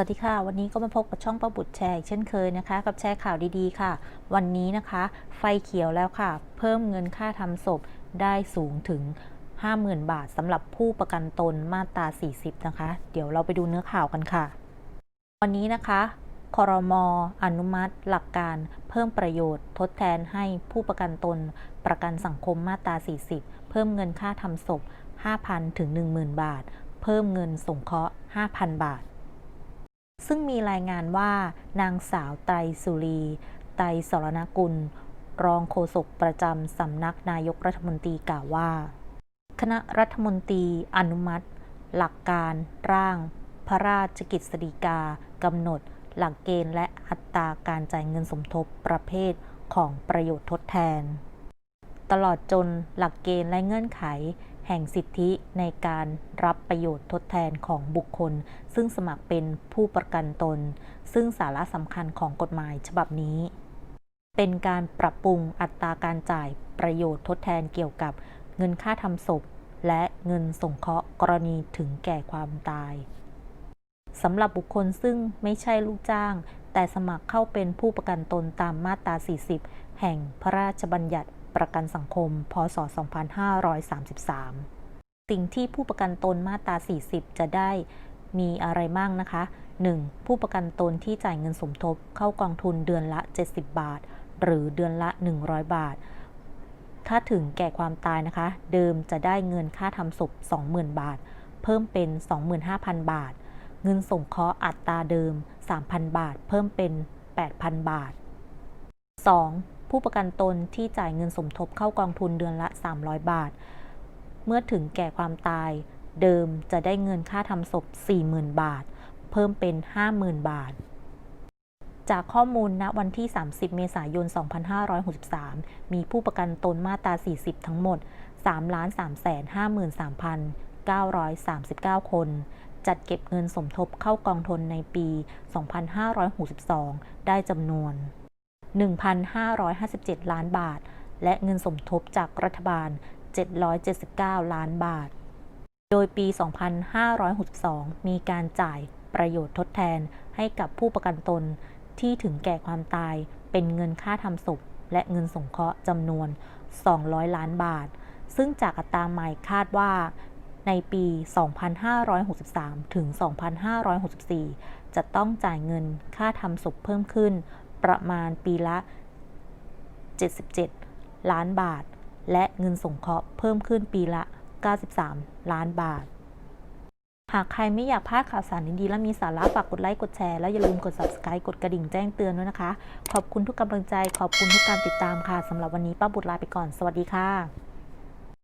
วัสดีค่ะ วันนี้ก็มาพบกับช่องประบุตรแชร์อีกเช่นเคยนะคะ กับแชร์ข่าวดีๆค่ะ วันนี้นะคะ ไฟเขียวแล้วค่ะ เพิ่มเงินค่าทำศพได้สูงถึง 50,000 บาทสำหรับผู้ประกันตนมาตรา 40 นะคะ เดี๋ยวเราไปดูเนื้อข่าวกันค่ะ วันนี้นะคะคอรมออนุมัติ หลักการเพิ่มประโยชน์ ทดแทนให้ผู้ประกันตน ประกันสังคมมาตรา 40 เพิ่มเงินค่าทำศพ 5,000 ถึง 10,000 บาท เพิ่มเงินสงเคราะห์ 5,000 บาท ซึ่งมีรายงานว่านางสาวไตรสุรี ไตรสรณกุล รองโฆษกประจำสำนักนายกรัฐมนตรีกล่าวว่า คณะรัฐมนตรีอนุมัติ หลักการร่าง พระราชกิจสีกากำหนด หลักเกณฑ์และอัตราการจ่ายเงินสมทบประเภทของประโยชน์ทดแทน ตลอดจนหลักเกณฑ์และเงื่อนไข แห่งสิทธิในการรับประโยชน์ทดแทนของบุคคล ซึ่งสมัครเป็นผู้ประกันตน ซึ่งสาระสำคัญของกฎหมายฉบับนี้ เป็นการปรับปรุงอัตราการจ่ายประโยชน์ทดแทนเกี่ยวกับเงินค่าทำศพ และเงินสงเคราะห์กรณีถึงแก่ความตายสำหรับบุคคลซึ่งไม่ใช่ลูกจ้าง แต่สมัครเข้าเป็นผู้ประกันตนตามมาตรา 40 แห่งพระราชบัญญัติ ประกันสังคม พศ 2533 สิ่งที่ผู้ประกันตนมาตรา 40 จะได้มีอะไรบ้างนะคะ 1. ผู้ประกันตนที่จ่ายเงินสมทบเข้ากองทุนเดือนละ 70 บาท หรือเดือนละ 100 บาท ถ้าถึงแก่ความตายนะคะ เดิมจะได้เงินค่าทำศพ 20,000 บาท เพิ่มเป็น 25,000 บาท เงินสงเคราะห์อัตราเดิม 3,000 บาท เพิ่มเป็น 8,000 บาท 2. ผู้ประกันตนที่จ่ายเงินสมทบเข้ากองทุนเดือนละ 300 บาท เมื่อถึงแก่ความตาย เดิมจะได้เงินค่าทำศพ 40,000 บาท เพิ่มเป็น 50,000 บาท จากข้อมูลณวันที่ 30 เมษายน 2563 มีผู้ประกันตนมาตรา 40 ทั้งหมด 3,353,939 คนจัดเก็บเงินสมทบเข้ากองทุนในปี 2562 ได้จำนวน 1,557 ล้านบาท และเงินสมทบจากรัฐบาล 779 ล้านบาท โดยปี 2562 มีการจ่ายประโยชน์ทดแทนให้กับผู้ประกันตนที่ถึงแก่ความตายเป็นเงินค่าทำศพและเงินสงเคราะห์จำนวน 200 ล้านบาท ซึ่งจากอัตราใหม่คาดว่าในปี 2563 ถึง 2564 จะต้องจ่ายเงินค่าทำศพเพิ่มขึ้น ประมาณปีละ 77 ล้านบาท และเงินสงเคราะห์เพิ่มขึ้นปีละ 93 ล้านบาท หากใครไม่อยากพลาดข่าวสารดีๆ และมีสาระฝากกดไลค์กดแชร์และอย่าลืมกด subscribe กดกระดิ่งแจ้งเตือนด้วยนะคะ ขอบคุณทุกกำลังใจ ขอบคุณทุกการติดตามค่ะสำหรับวันนี้ป้าบุตรลาไปก่อน สวัสดีค่ะ